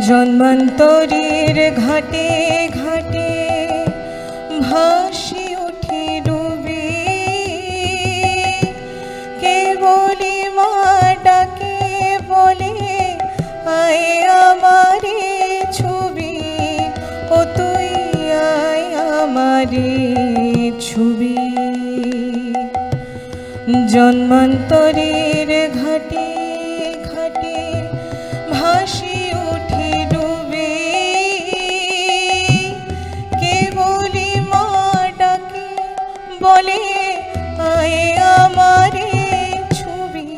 জন্মান্তরীর ঘাটে ঘাটে ভাসি উঠি ডুবি। কে বলি মা ডাকে বলে, আয় আমারে ছবি, ও তুই আয় আমারে ছবি। জন্মান্তরের বলে আয় আমারে ছবি।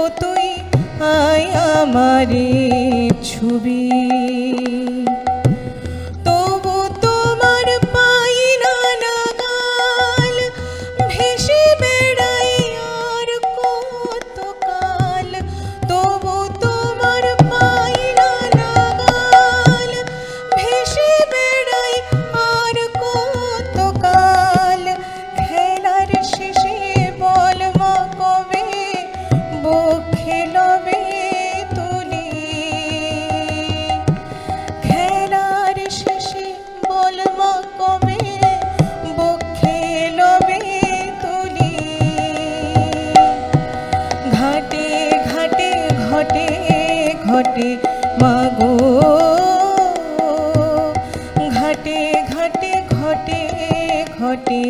ও তুই আয় আমারে ছবি। ঘাটে ঘটে মাগো। ঘটে ঘটে ঘটে ঘটে।